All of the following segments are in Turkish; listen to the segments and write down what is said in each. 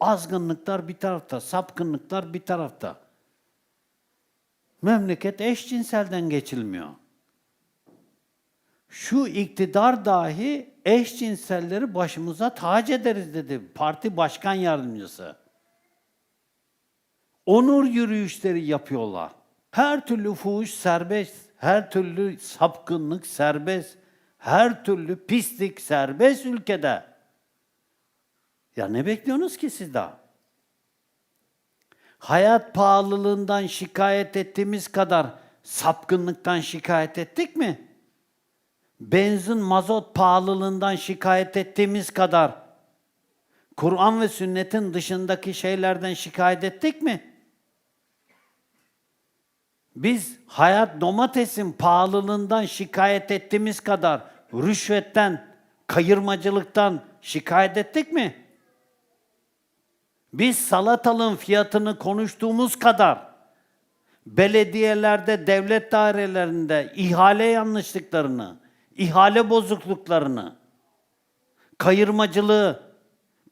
Azgınlıklar bir tarafta, sapkınlıklar bir tarafta. Memleket eşcinselden geçilmiyor. Şu iktidar dahi eşcinselleri başımıza tac ederiz dedi parti başkan yardımcısı. Onur yürüyüşleri yapıyorlar. Her türlü fuhuş serbest, her türlü sapkınlık serbest, her türlü pislik serbest ülkede. Ya ne bekliyorsunuz ki siz daha? Hayat pahalılığından şikayet ettiğimiz kadar sapkınlıktan şikayet ettik mi? Benzin, mazot pahalılığından şikayet ettiğimiz kadar Kur'an ve sünnetin dışındaki şeylerden şikayet ettik mi? Biz hayat domatesin pahalılığından şikayet ettiğimiz kadar rüşvetten, kayırmacılıktan şikayet ettik mi? Biz salatalığın fiyatını konuştuğumuz kadar belediyelerde, devlet dairelerinde ihale yanlışlıklarını, ihale bozukluklarını, kayırmacılığı,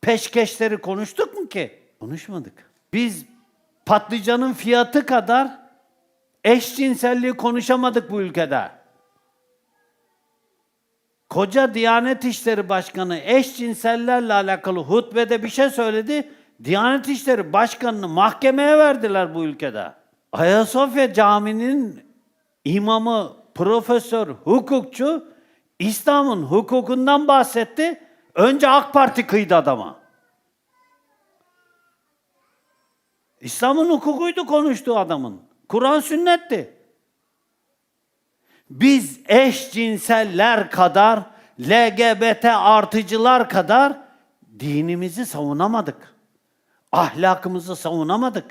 peşkeşleri konuştuk mu ki? Konuşmadık. Biz patlıcanın fiyatı kadar eşcinselliği konuşamadık bu ülkede. Koca Diyanet İşleri Başkanı eşcinsellerle alakalı hutbede bir şey söyledi. Diyanet İşleri Başkanı'nı mahkemeye verdiler bu ülkede. Ayasofya Camii'nin imamı, profesör, hukukçu İslam'ın hukukundan bahsetti. Önce AK Parti kıydı adama. İslam'ın hukukuydu konuştuğu adamın. Kur'an sünnetti. Biz eşcinseller kadar, LGBT artıcılar kadar dinimizi savunamadık. Ahlakımızı savunamadık.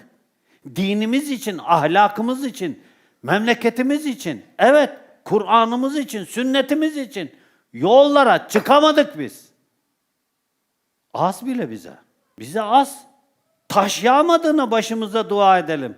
Dinimiz için, ahlakımız için, memleketimiz için, evet Kur'an'ımız için, sünnetimiz için yollara çıkamadık biz. Az bile bize. Bize az. Taş yağmadığına başımıza dua edelim.